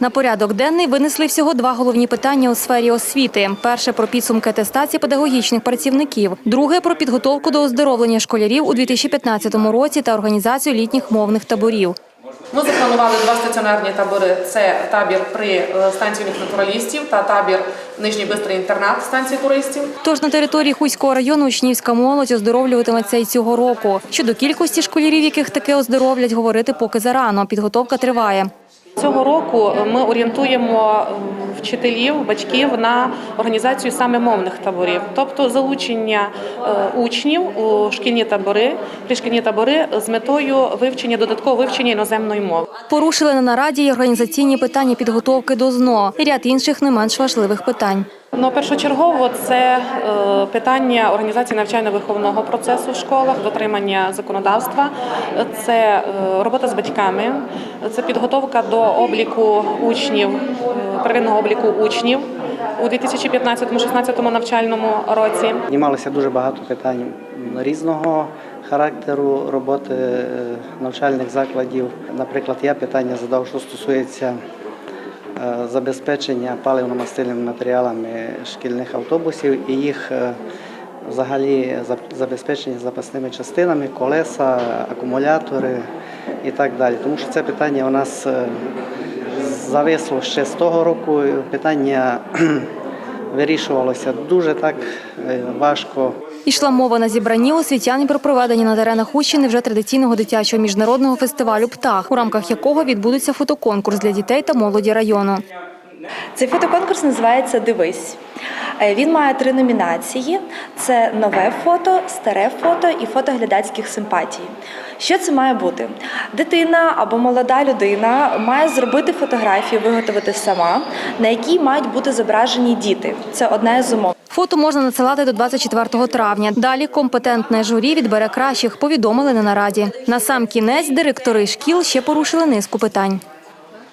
На порядок денний винесли всього два головні питання у сфері освіти. Перше про підсумки атестації педагогічних працівників, друге про підготовку до оздоровлення школярів у 2015 році та організацію літніх мовних таборів. Ми запланували два стаціонарні табори. Це табір при е, станції натуралістів та табір Нижній Бистрий інтернат станції туристів. Тож на території Хуського району учнівська молодь оздоровлюватиметься і цього року. Щодо кількості школярів, яких таки оздоровлять, говорити поки зарано. Підготовка триває. Цього року ми орієнтуємо вчителів, батьків на організацію саме мовних таборів, тобто залучення е, учнів у шкільні табори, пришкільні табори з метою вивчення додаткового вивчення іноземної мови. Порушили на нараді й організаційні питання підготовки до ЗНО і ряд інших не менш важливих питань. Ну, першочергово це е, питання організації навчально-виховного процесу в школах, дотримання законодавства, це е, робота з батьками, це підготовка до обліку учнів, е, первинного обліку учнів у 2015-16 навчальному році. Знімалося дуже багато питань різного характеру роботи навчальних закладів. Наприклад, я питання задав, що стосується забезпечення паливно-мастильними матеріалами шкільних автобусів і їх е, взагалі за- забезпечення запасними частинами, колеса, акумулятори і так далі. Тому що це питання у нас е, зависло ще з того року. Питання вирішувалося дуже так е, важко. Ішла мова на зібранні освітян про проведення на теренах Хущини вже традиційного дитячого міжнародного фестивалю Птах, у рамках якого відбудеться фотоконкурс для дітей та молоді району. Цей фотоконкурс називається Дивись. Е, Він має три номінації: це нове фото, старе фото і фото глядацьких симпатій. Що це має бути? Дитина або молода людина має зробити фотографію, виготовити сама, на якій мають бути зображені діти. Це одна із умов. Фото можна надсилати до 24 травня. Далі компетентне журі відбере кращих, повідомили на нараді. На сам кінець директори шкіл ще порушили низку питань.